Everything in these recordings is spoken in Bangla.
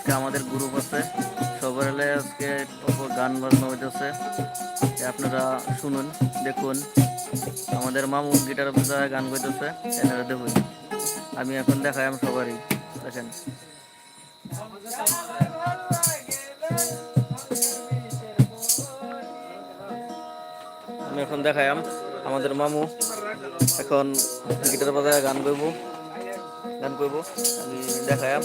আজকে আমাদের গ্রুপ আছে। সবার আজকে গান বাজনা হইতেছে। আপনারা শুনুন, দেখুন। আমাদের মামু গিটার বাজায় গান গাইতেছে, এনারা দেখুন। আমি এখন দেখাই আমি সবারই, দেখেন। আমি এখন দেখাইম আমাদের মামু এখন গিটার বাজায় গান গাইব। গান করব আমি দেখাইম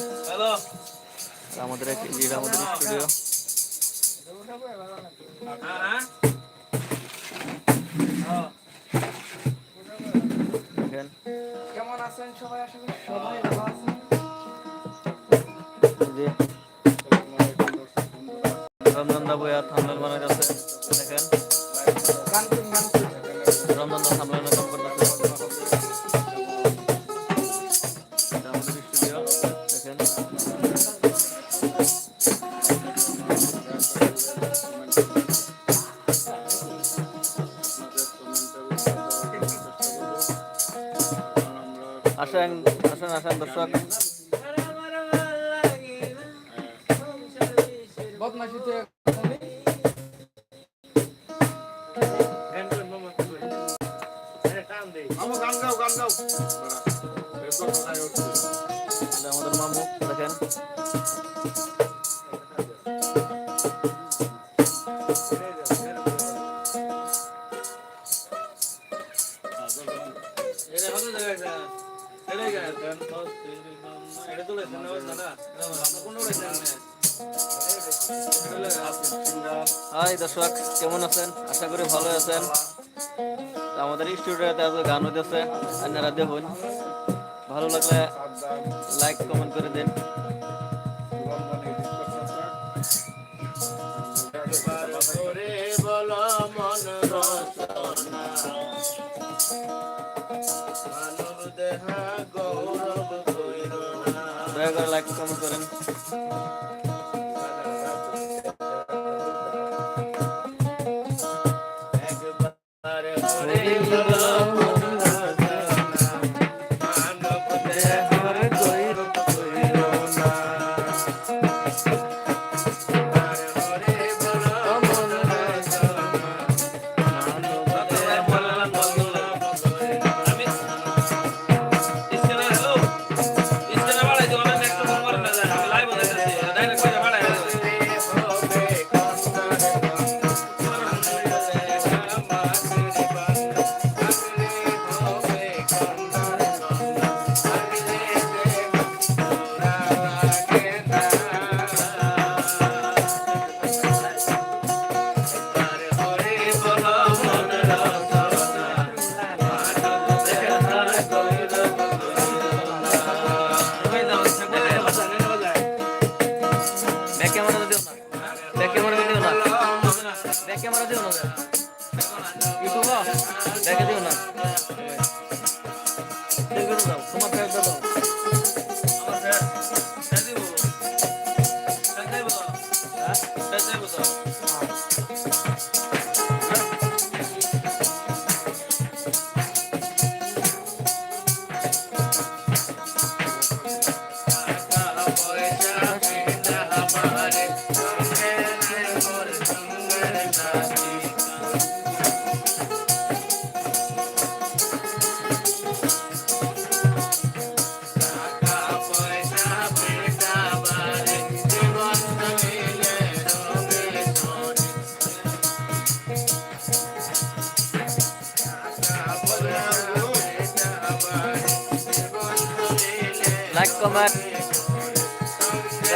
আমাদের এক- এই আমাদের স্টুডিও। দেখেন। কেমন আছেন সবাই? আশা করি সবাই ভালো আছেন। রমজান দা বইয়া থামনেল বানাই আছে দেখেন। রমজান দা থামনেল আসেন আসেন দর্শক আমাদের স্টুডিওতে আজকে গান হইতেছে আপনারা দেখুন ভালো লাগলে লাইক কমেন্ট করে দিন। দয়া করে লাইক কমেন্ট করেন।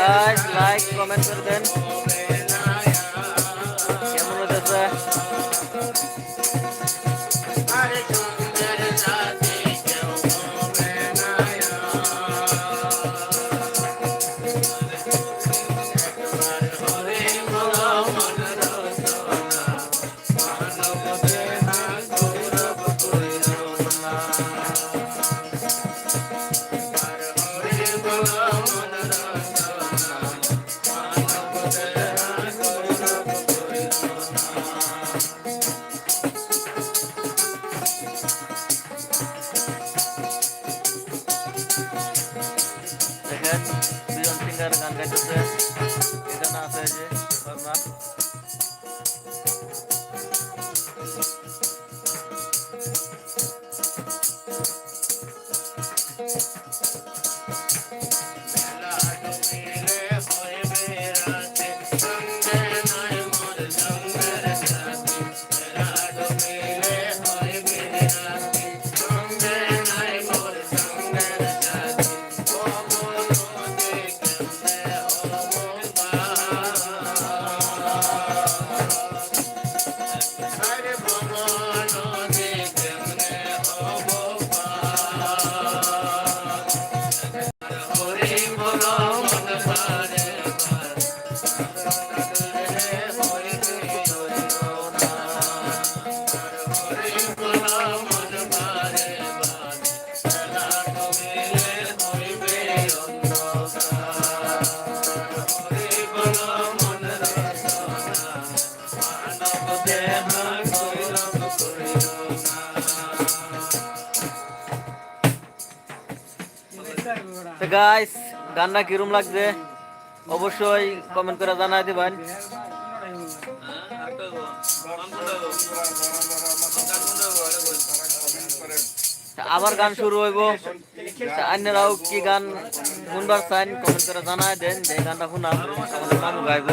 গাইস লাইক কমেন্ট করে দেন। কেমন হতেছে Thank তো গানটা কিরম লাগছে? অবশ্যই কমেন্ট করে জানাই দিবেন। আবার গান শুরু হইব। অন্যরাও কি গান শুনবার চান কমেন্ট করে জানাই দেন, যে গানটা শুনাম গাইব।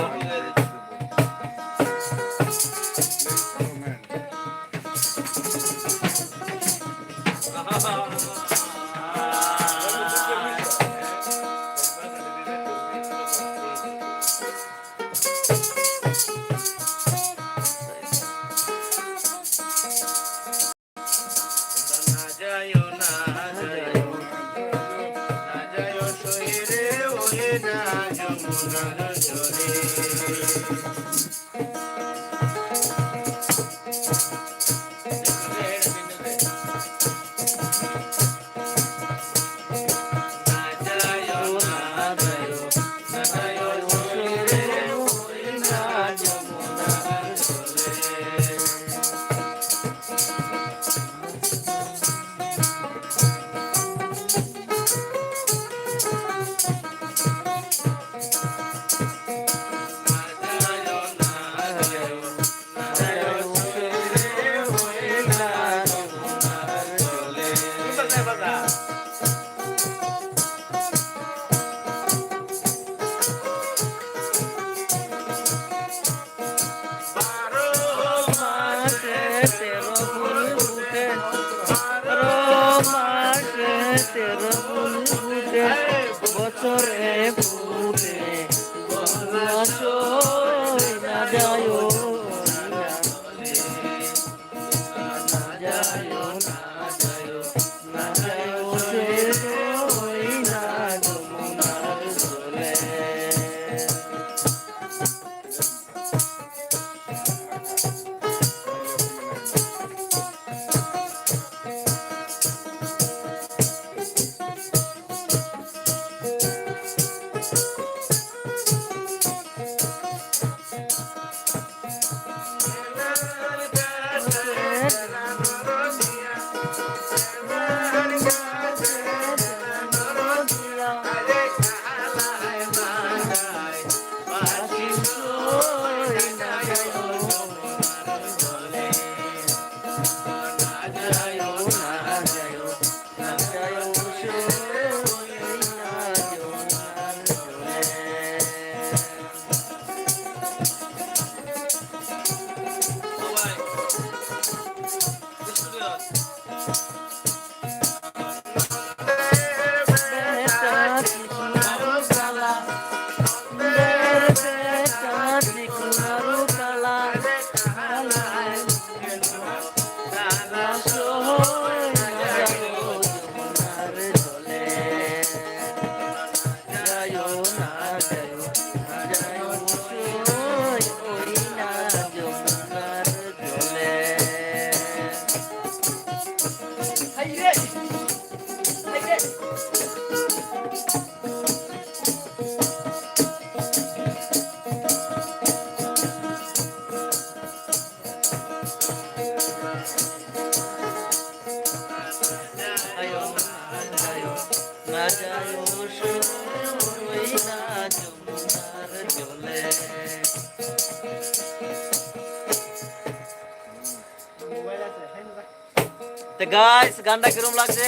গানটা কিরম লাগছে?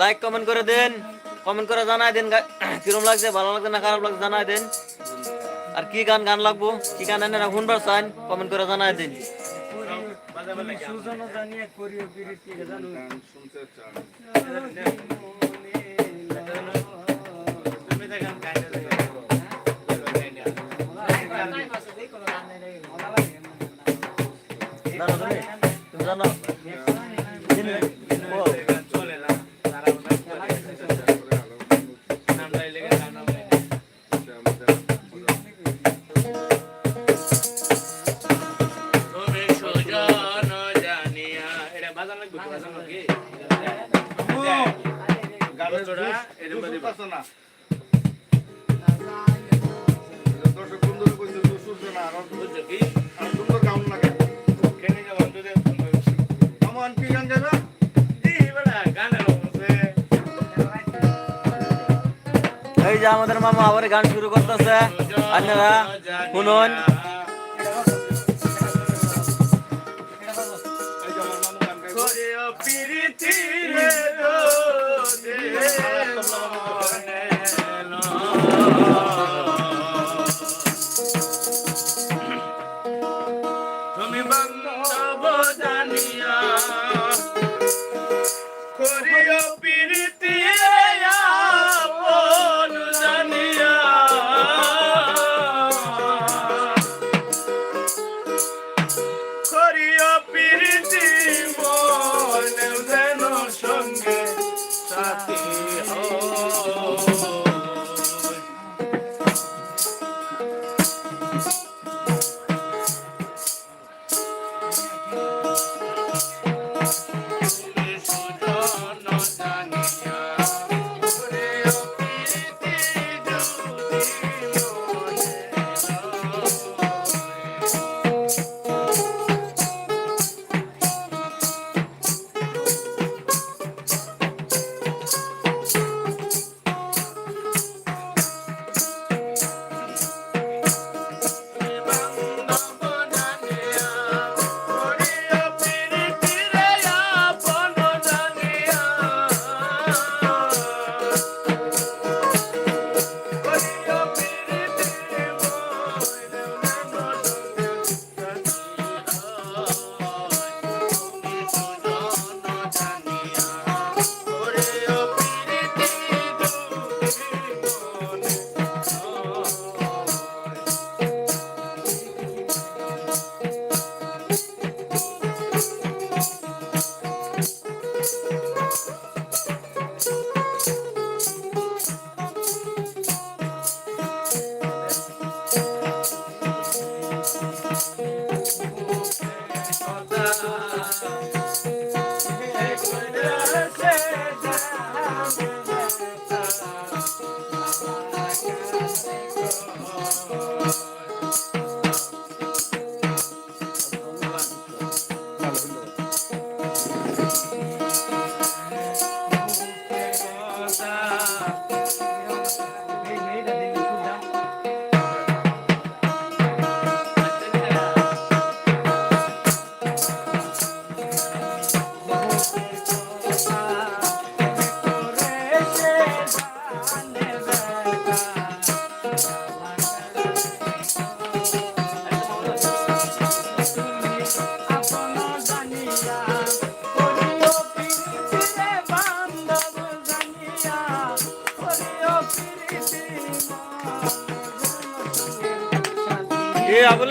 লাইক কমেন্ট করে দেন। কমেন্ট করে জানাই দেন কিরম লাগছে? ভালো লাগছে না খারাপ লাগছে জানাই দেন। আর কি গান গান লাগবো? কি গান এনে না শুনবার চান কমেন্ট করে জানাই দেন। জানো তুমি তুমি জানো। ও, যে আমাদের মামা আবার গান শুরু করতেছে। আপনারা শুনুন। প্রীতি তুমি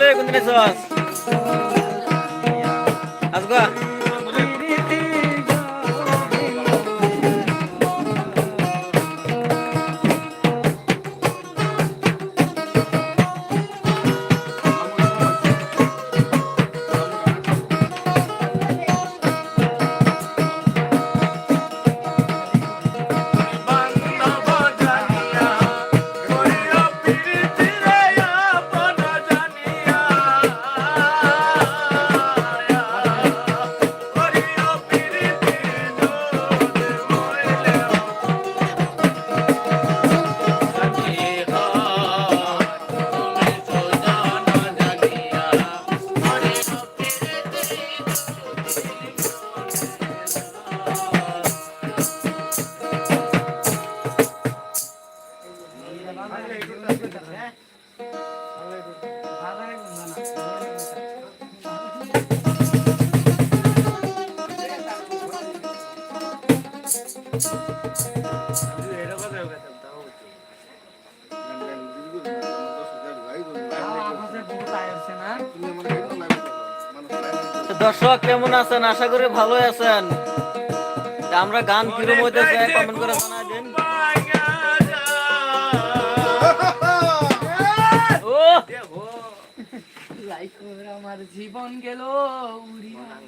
এ আবলে আছেন আশা করি ভালো আছেন। আমরা গান ফিরে মধ্যে কমেন্ট করে জানাই দেন। আমার জীবন গেল উড়িয়া।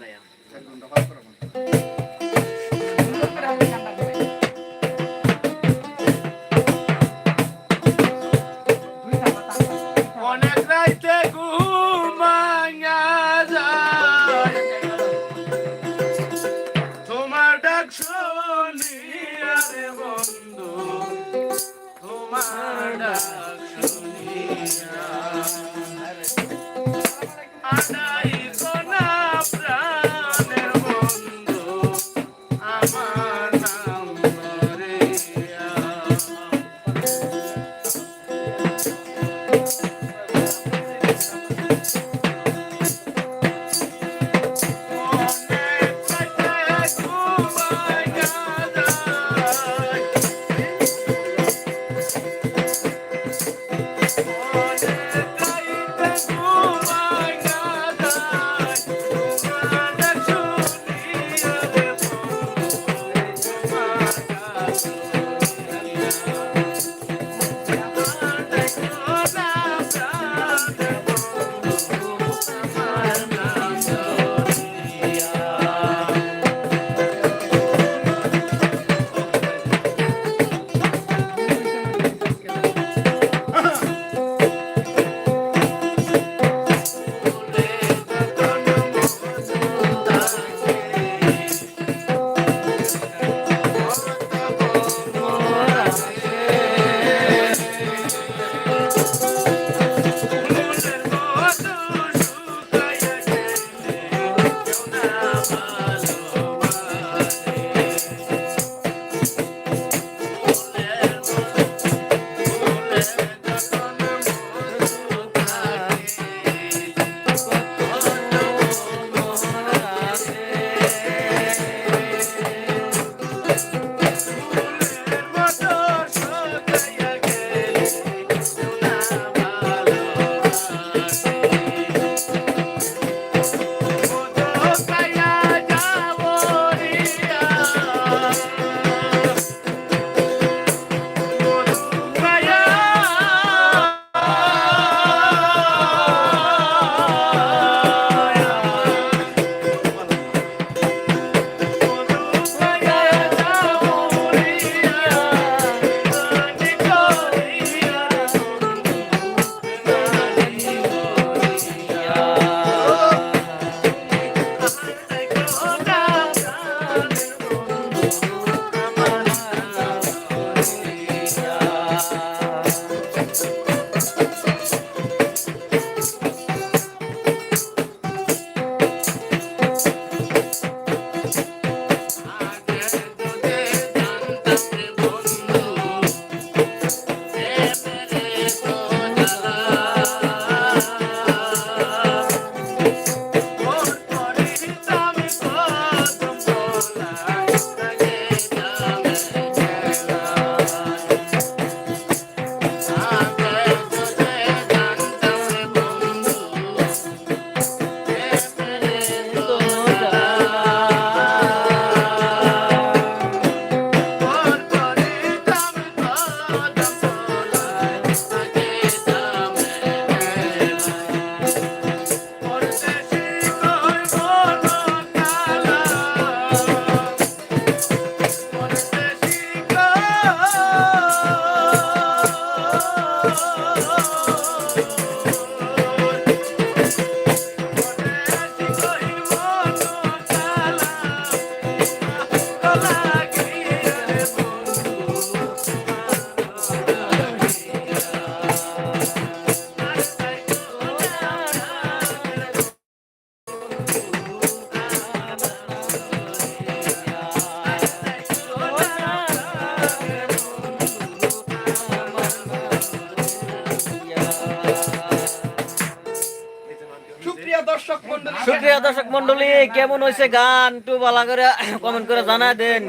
হয়েছে গান একটু ভালো করে কমেন্ট করে জানা দেন।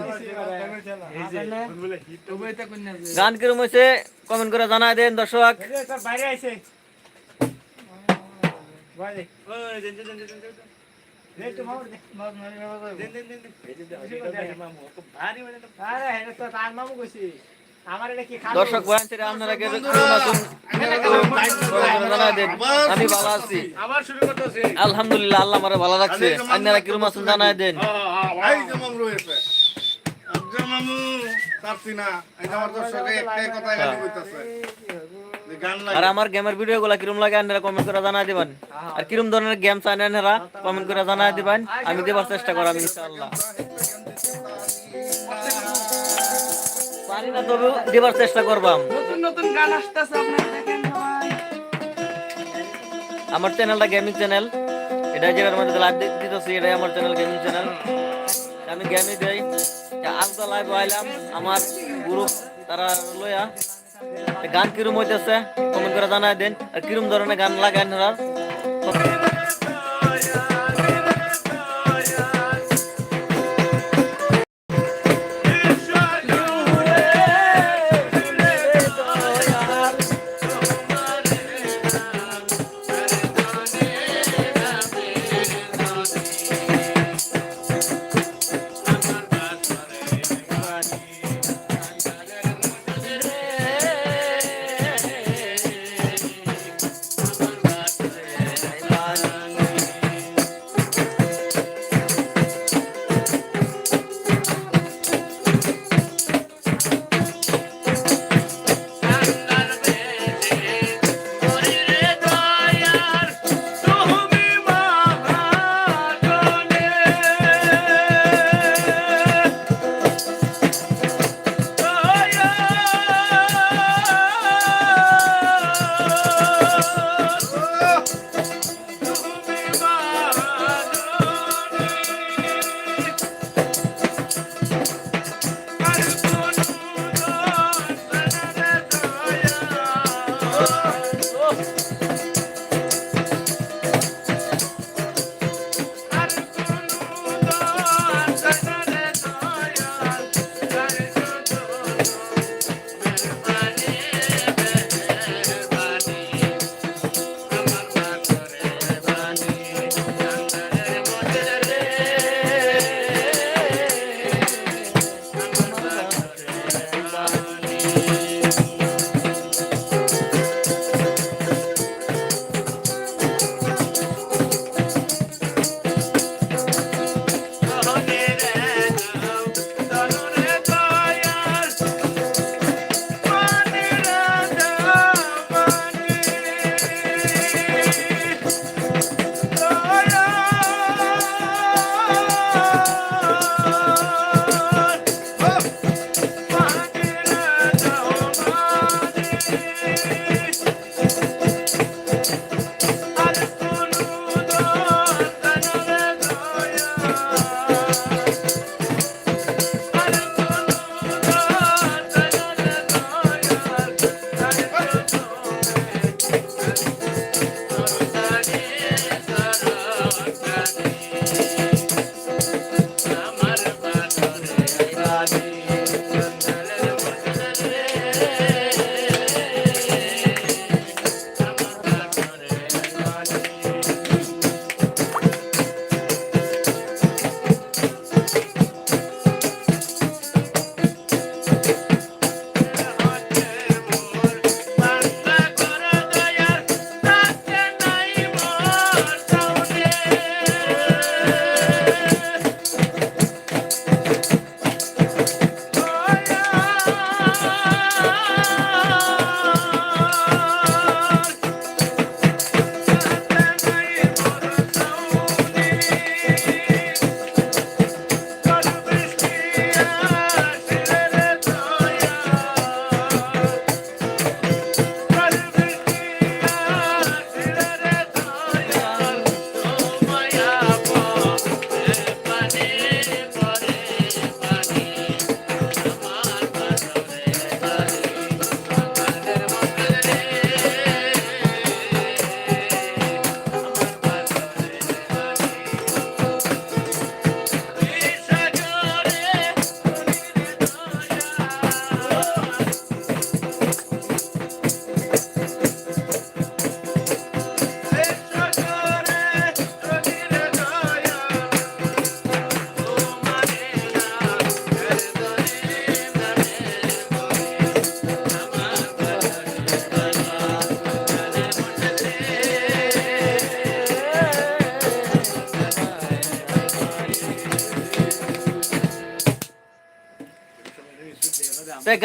গান কিরম হয়েছে কমেন্ট করে জানা দেন দর্শক ভারী মানে তো তার মামু কইছি দর্শক বয়ান আপনারা কে আমি ভালো আছি। আবার শুরু করতেছি। আলহামদুলিল্লাহ আল্লাহ আমারে ভালো রাখছে। আপনারা কিরম আছেন জানাই দেন? এই যে মামু রয়েছে। আজ্জা মামু পারছি না। এই যে আমার দর্শকে একটাই কথা গালি কইতাছে যে গান আর আমার গেমের ভিডিও গুলা কিরম লাগে আপনারা কমেন্ট করে জানাই দিবেন। আর কিরম ধরনের গেম চান আপনারা কমেন্ট করে জানাই দিবেন। আমি দেবার চেষ্টা করাম ইনশাআল্লাহ। পারি না তবে দেবার চেষ্টা করবাম। নতুন নতুন গান আসতেছে আপনারা দেখেন সবাই। আমার চ্যানেলটা গেমিং চ্যানেল এটা যেটার মধ্যে লাইভ দিতেছি এটাই আমার চ্যানেল গেমিং চ্যানেল আমি গেমই দেই। আজকে লাইভ আইলাম আমার গ্রুপ তারা লইয়া। গান কিরম হইতেছে? কমেন্ট করে জানাই দেন। আর কিরম ধরনের গান লাগান আপনারা?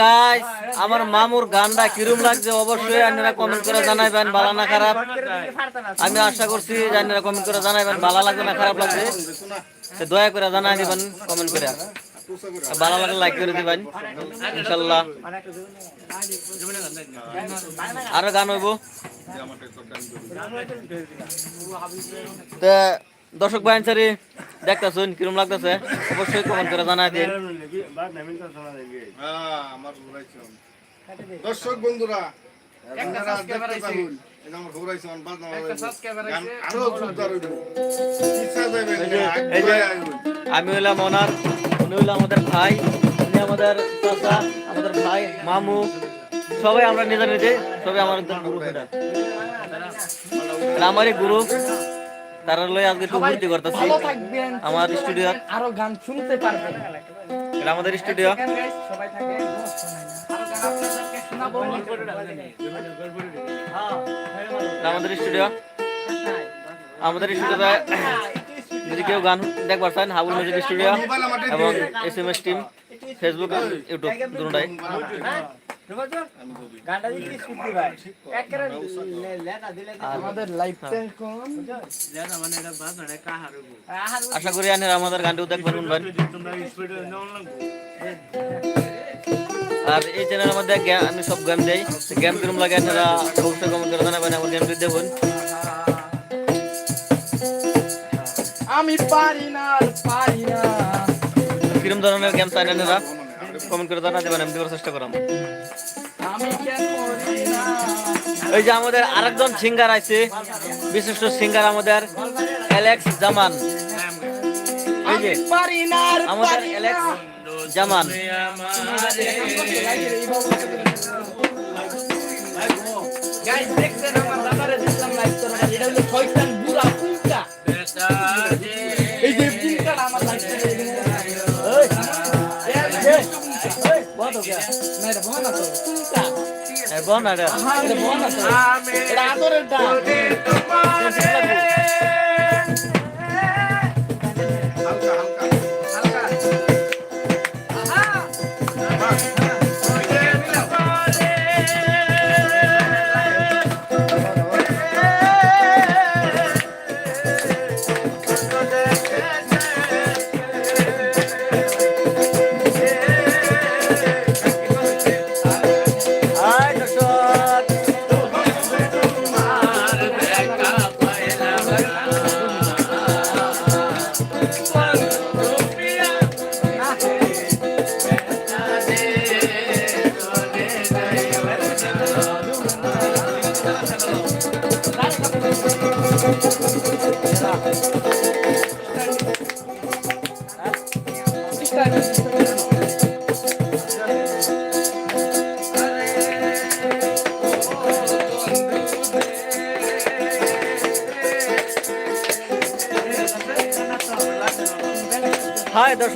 গাইস আমার মামুর গানটা কিরম লাগছে অবশ্যই আপনারা কমেন্ট করে জানাইবেন, ভালো না খারাপ? আমি আশা করছি আপনারা কমেন্ট করে জানাইবেন, ভালো লাগবে না খারাপ তো দয়া করে জানাই দিবেন কমেন্ট করে। ভালো লাগলে লাইক করে দিবেন, ইনশাল্লাহ। আরও গান হইব? দর্শক ভাই আনসারি দেখতেছুন কিরম লাগতেছে? অবশ্যই কমেন্ট করে জানাই দিন। হ্যাঁ আমার দর্শক বন্ধুরা এই আমার আমার এই এই আমি হইলাম ওনার উনি হইল আমাদের ভাই উনি আমাদের চাচা আমাদের ভাই মামু। সবাই আমরা নিজে নিজে সবাই আমাদের গ্রুপ এটা আমারই গ্রুপ তারা লই আজকে একটু ভর্তি করতেছি। আমার স্টুডিও আরও গান শুনতে পারবেন। এটা আমাদের স্টুডিও। সবাই থাকে আমাদের স্টুডিও। আমাদের স্টুডিওতে যদি কেউ গান দেখবার চান হাবুল মিউজিক স্টুডিও এবং S M S team Facebook YouTube দুটাই। ভাই। লাইফটা কোন আশা করি আনের আমাদের গানটিও দেখবেন শুনবেন আর এই চ্যানেলের মধ্যে আমি সব গেম দেই। গেম কিরম লাগে আপনারা অবশ্যই কমেন্ট করে জানাবেন আমার গেমটি দেখুন আমি পারি না পারি না। কিরম ধরনের গেম চাই আপনারা? কমেন্ট করে জানা দেবেন আমি দেওয়ার চেষ্টা করাম। এই যে আমাদের আরেকজন সিঙ্গার আছে বিশিষ্ট সিঙ্গার আমাদের অ্যালেক্স জামান। এই যে আমাদের অ্যালেক্স জামান। দেখছেন আমার দাদারে এটা হলো শয়তান এটা বড় তো পুঙ্কা এ বোন আরে হ্যাঁ এটা বড় এটা আদরের ডাক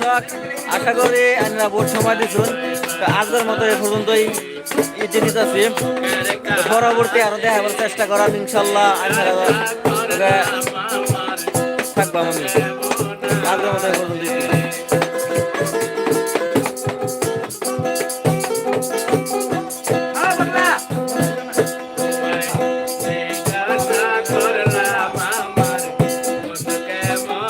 দর্শক, আশা করি আপনারা বহুত সময় দিচ্ছেন তো আজকের মতো এ পর্যন্তই। জিনিস তো পরবর্তী আরও দেখাবার চেষ্টা করার ইনশাল্লাহ আপনারা থাকবাম আমি। আজকের মতো এ পর্যন্তই।